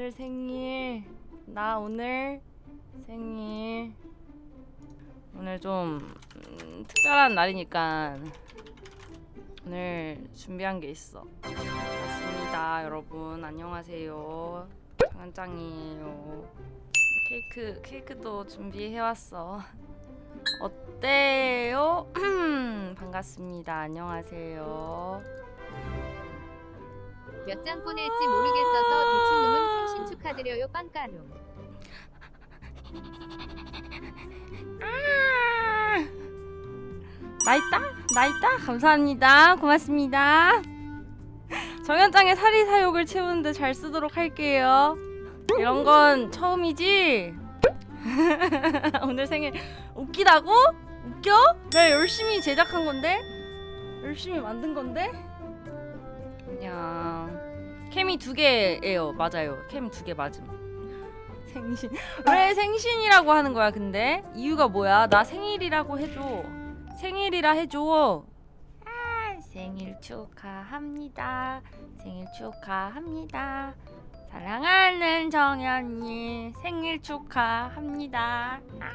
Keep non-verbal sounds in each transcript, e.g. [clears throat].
오늘 생일. 나 오늘 생일. 오늘 좀 음, 특별한 날이니까 오늘 준비한 게 있어. 맞습니다, 여러분. 안녕하세요. 장한짱이에요. 케이크 케이크도 준비해 왔어. 어때요? [clears throat] 반갑습니다. 안녕하세요. 몇 장 보낼지 모르겠어서 대충 놈은 생신 축하드려요 빵가룸 아! 나 있다? 나 있다? 감사합니다. 고맙습니다. 정현장의 사리 사욕을 채우는데 잘 쓰도록 할게요. 이런 건 처음이지? [laughs] 오늘 생일 웃기다고? 웃겨? 내가 열심히 제작한 건데? 열심히 만든 건데? 그냥 캠이 두 개예요. 맞아요. 캠 두 개 맞음. 생신. [laughs] 왜 생신이라고 하는 거야 근데? 이유가 뭐야? 나 생일이라고 해줘. 생일이라 해줘. 아, 생일 축하합니다. 생일 축하합니다. 사랑하는 정연이 생일 축하합니다. 아.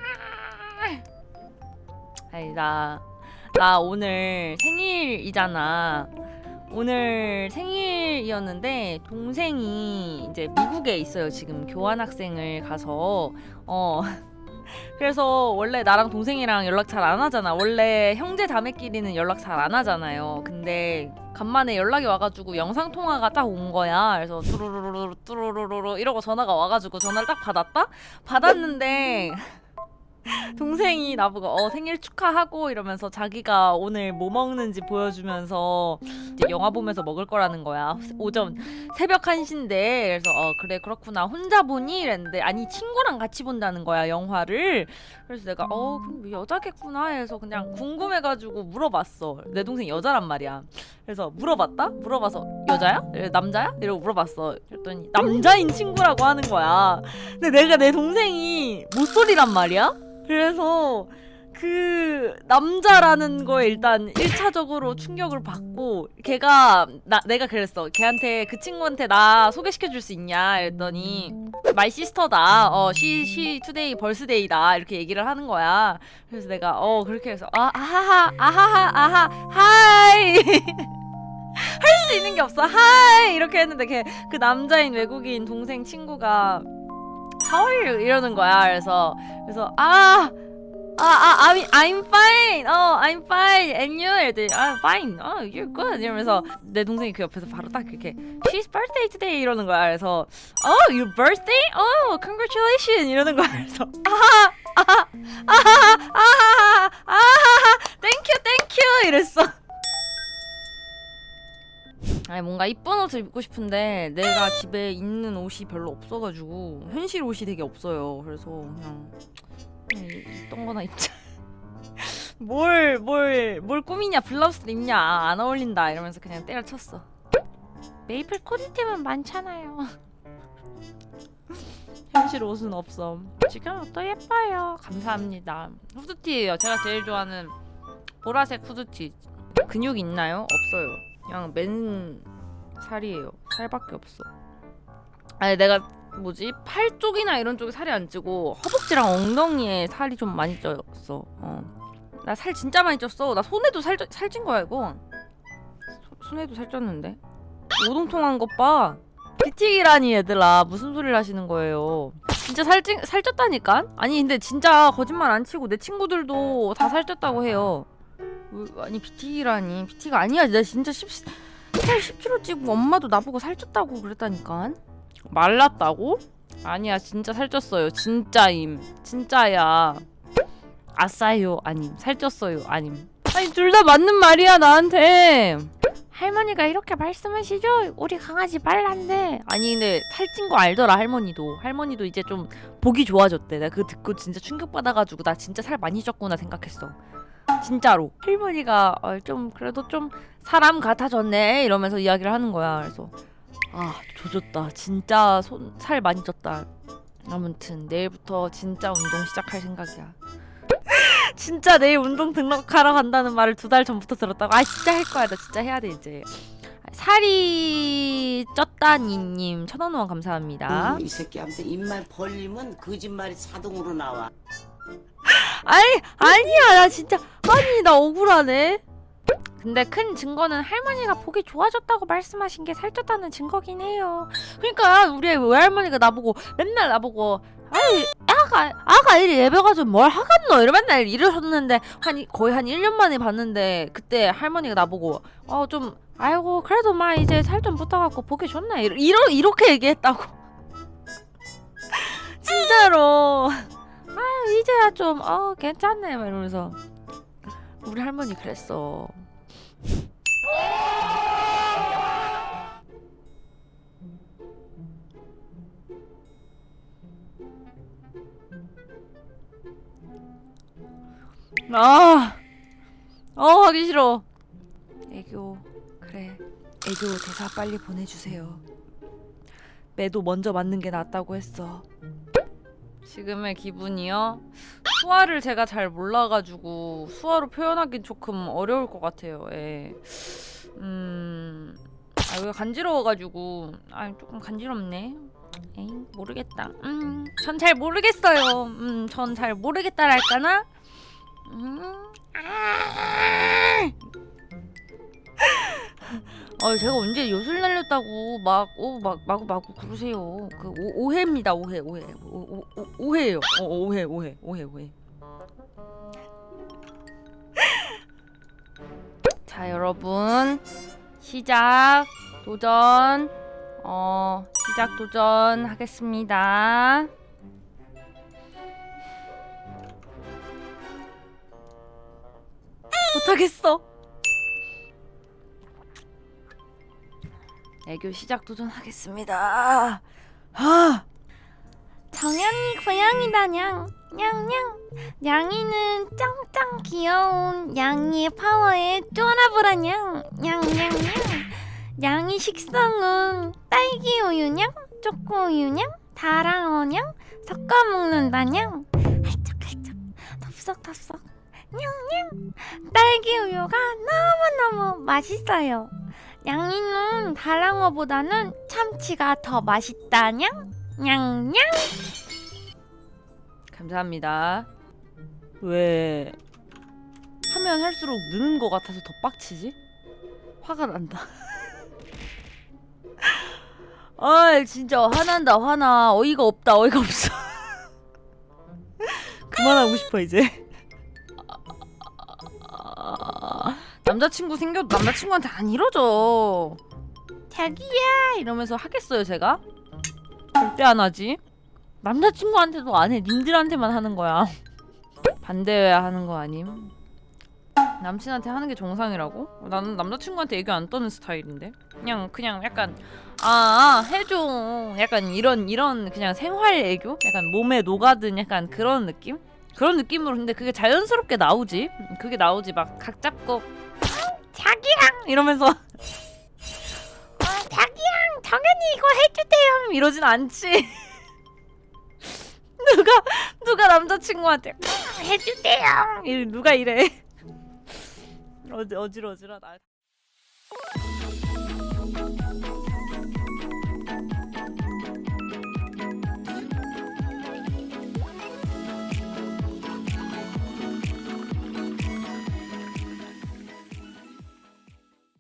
아니 나, 나 오늘 생일이잖아 오늘 생일이었는데 동생이 이제 미국에 있어요. 지금 교환학생을 가서 어 [laughs] 그래서 원래 나랑 동생이랑 연락 잘 안 하잖아. 원래 형제 자매끼리는 연락 잘 안 하잖아요. 근데 간만에 연락이 와가지고 영상 통화가 딱 온 거야. 그래서 뚜루루루루 뚜루루루루 이러고 전화가 와가지고 전화를 딱 받았다. 받았는데 [laughs] 동생이 나보고 어 생일 축하하고 이러면서 자기가 오늘 뭐 먹는지 보여주면서 이제 영화 보면서 먹을 거라는 거야. 오전 새벽 1시인데 그래서 어 그래 그렇구나 혼자 보니 이랬는데 아니 친구랑 같이 본다는 거야 영화를. 그래서 내가 어 그럼 여자겠구나 해서 그냥 궁금해가지고 물어봤어. 내 동생 여자란 말이야. 그래서 물어봤다. 물어봐서 여자야? 남자야? 이러고 물어봤어. 그랬더니 남자인 친구라고 하는 거야. 근데 내가 내 동생이 모쏠이란 말이야. 그래서 그 남자라는 거에 일단 1차적으로 충격을 받고 걔가 나 내가 그랬어. 걔한테 그 친구한테 나 소개시켜 줄 수 있냐 했더니 마이 시스터다. 어, 시, 시 투데이 벌스데이다. 이렇게 얘기를 하는 거야. 그래서 내가 어, 그렇게 해서 아, 아하하, 아하하, 아하, 하이. [laughs] 할 수 있는 게 없어. 하이. 이렇게 했는데 걔 그 남자인 외국인 동생 친구가 How are you? 이러는 거야. 그래서 그래서 아 아, 아, I'm, I'm fine. 어, I'm fine. And you? 이랬더니, I'm fine. 어, you're good. 이러면서 내 동생이 그 옆에서 바로 딱 이렇게 She's birthday today 이러는 거야. 그래서 Oh, your birthday? Oh, congratulations 이러는 거야. 그래서 아하, 아하, 아하, 아하, 아하, thank you, thank you 이랬어. 아니 뭔가 이쁜 옷을 입고 싶은데 내가 집에 있는 옷이 별로 없어가지고 현실 옷이 되게 없어요. 그래서 그냥 그냥 있던 거나 입자. [laughs] 뭘, 뭘, 뭘 꾸미냐, 블라우스를 입냐, 아, 안 어울린다, 이러면서 그냥 때려쳤어. 메이플 코디템은 많잖아요. [laughs] 현실 옷은 없어. 지금 또 예뻐요. 감사합니다. 후드티예요. 제가 제일 좋아하는 보라색 후드티. 근육 있나요? 없어요. 그냥 맨 살이에요. 살밖에 없어. 아니 내가 뭐지 팔 쪽이나 이런 쪽에 살이 안 찌고 허벅지랑 엉덩이에 살이 좀 많이 쪘어. 어. 나 살 진짜 많이 쪘어. 나 손에도 살 살찐 거야 이거. 소- 손에도 살 쪘는데. 오동통한 것 봐. 비틱이라니 얘들아 무슨 소리를 하시는 거예요? 진짜 살찐 살쪘다니까? 아니 근데 진짜 거짓말 안 치고 내 친구들도 다 살쪘다고 해요. 왜- 아니 비틱이라니. 비틱 아니야. 나 진짜 10, 살 10kg 찌고 엄마도 나보고 살쪘다고 그랬다니까. 말랐다고? 아니야 진짜 살쪘어요. 진짜임. 진짜야. 아싸요 아님. 살쪘어요 아님. 아니 둘 다 맞는 말이야 나한테. 할머니가 이렇게 말씀하시죠? 우리 강아지 말란데. 아니 근데 살찐 거 알더라 할머니도. 할머니도 이제 좀 보기 좋아졌대. 내가 그거 듣고 진짜 충격받아가지고 나 진짜 살 많이 쪘구나 생각했어 진짜로. 할머니가 어, 좀 그래도 좀 사람 같아졌네 이러면서 이야기를 하는 거야. 그래서 아 조졌다. 진짜 손 살 많이 쪘다. 아무튼 내일부터 진짜 운동 시작할 생각이야. [laughs] 진짜 내일 운동 등록하러 간다는 말을 두 달 전부터 들었다고? 아 진짜 할 거야. 나 진짜 해야 돼 이제. 아, 살이 쪘다니님 천원 후원 감사합니다. 음, 이 새끼한테 입만 벌리면 거짓말이 자동으로 나와. 아니 아니야 나 진짜 아니 나 억울하네. 근데 큰 증거는 할머니가 보기 좋아졌다고 말씀하신 게 살쪘다는 증거긴 해요. 그러니까 우리 외할머니가 나보고 맨날 나보고 아이 아가 아가 이리 예배가지고 뭘 하겠노 이러 맨날 이러셨는데 한 이- 거의 한 1년 만에 봤는데 그때 할머니가 나보고 어 좀 아이고 그래도 막 이제 살 좀 붙어갖고 보기 좋네 이러, 이러 이렇게 얘기했다고 좀 어 괜찮네 막 이러면서 우리 할머니 그랬어 아, 어 하기 싫어. 애교 그래. 애교 대사 빨리 보내주세요. 매도 먼저 맞는 게 낫다고 했어. 지금의 기분이요? 수화를 제가 잘 몰라가지고 수화로 표현하긴 조금 어려울 것 같아요. 예. 음, 아 여기 간지러워가지고 아 조금 간지럽네. 에이 모르겠다. 음, 전 잘 모르겠어요. 음, 전 잘 모르겠다랄까나. 음, 아. 아, 제가 언제 요술 날렸다고 막, 오, 막, 마구, 마구 그러세요. 그, 오, 오해입니다, 오해, 오해. 오, 오, 오, 오해예요. 어, 오해, 오해, 오해, 오해. [laughs] 자, 여러분. 시작, 도전, 어, 시작 도전 하겠습니다. 못하겠어. 애교 시작 도전하겠습니다. 아, 정연이 고양이다 냥. 냥냥. 냥이는 짱짱 귀여운 양이의 파워에 쫄아보라 냥. 냥냥냥. 양이 식성은 딸기 우유냥 초코 우유냥 다랑어냥 섞어 먹는다 냥. 할짝할짝 덥석덥석. 냥냥. 딸기 우유가 너무너무 맛있어요 양이는 다랑어보다는 참치가 더 맛있다 냥 냥냥 감사합니다. 왜 하면 할수록 느는 것 같아서 더 빡치지? 화가 난다. [laughs] 아 진짜 화난다 화나 어이가 없다 어이가 없어. [laughs] 그만하고 싶어 이제. 남자친구 생겨도 남자친구한테 안 이러죠. 자기야 이러면서 하겠어요 제가? 절대 안 하지. 남자친구한테도 안 해. 님들한테만 하는 거야. [laughs] 반대해야 하는 거 아님? 남친한테 하는 게 정상이라고? 나는 남자친구한테 애교 안 떠는 스타일인데. 그냥 그냥 약간 아, 아 해줘. 약간 이런 이런 그냥 생활 애교? 약간 몸에 녹아든 약간 그런 느낌? 그런 느낌으로 근데 그게 자연스럽게 나오지. 그게 나오지 막 각 잡고 자기랑 이러면서. 어, 자기랑 정연이 이거 해주세요. 이러진 않지. [laughs] 누가 누가 남자친구한테 "음, 해주세요. 이 누가 이래. 어지 어지러지라 나